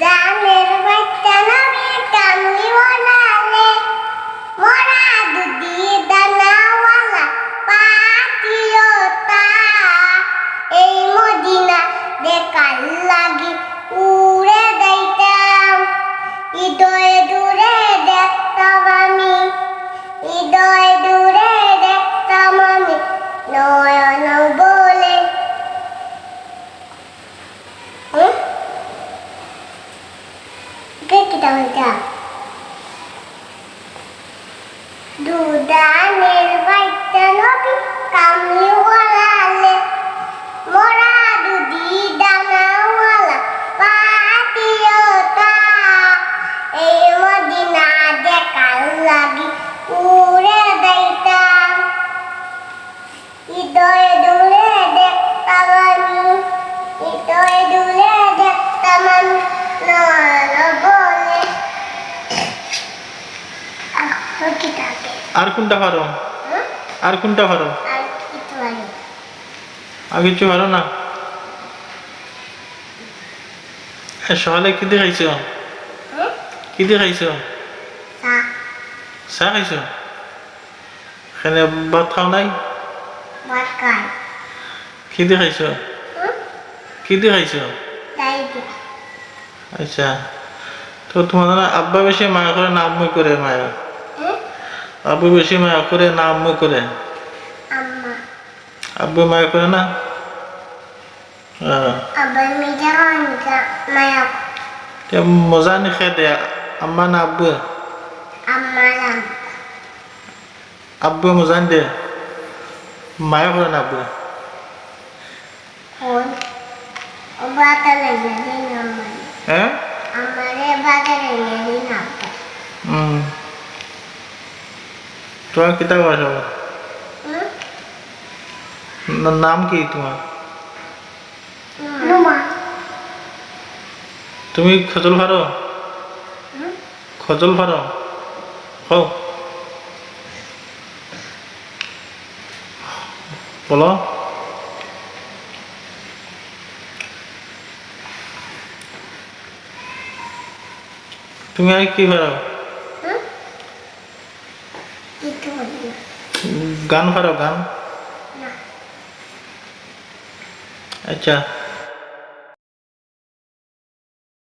Dale. কে আর কোনটা পারো হুম? আর কোনটা পারো আর কিছু পারো না? সকালে কি দিয়ে খাইছো? কি দিয়ে খাইছো? চা। চাহ খাইছো? এখানে ভাত খাও নাই? কি দিয়ে খাইছো? কি দিয়ে খাইছো? আচ্ছা। তো তোমাদের আব্বা বেশি মায়া করে না আম্মু করে মায়া? আব্বু বেশি মায়া করে না আম্মু করে? আব্বু মায়া করে না? তে মজা নি খেয়ে দে আম্মা না আব্বু? আব্বু মজা দে। মায়া করে না আব্বু? হ্যাঁ? আমারে বাতা লেগে দিন আব্বা। হুম তোমার কিতা বয়স হবে নাম কি তোমার? তুমি খজল হুম? খজল ফারো হও। বলো। তুমি আর কি হুম? কিছু বলি না। গান ফারো গান না আচ্ছা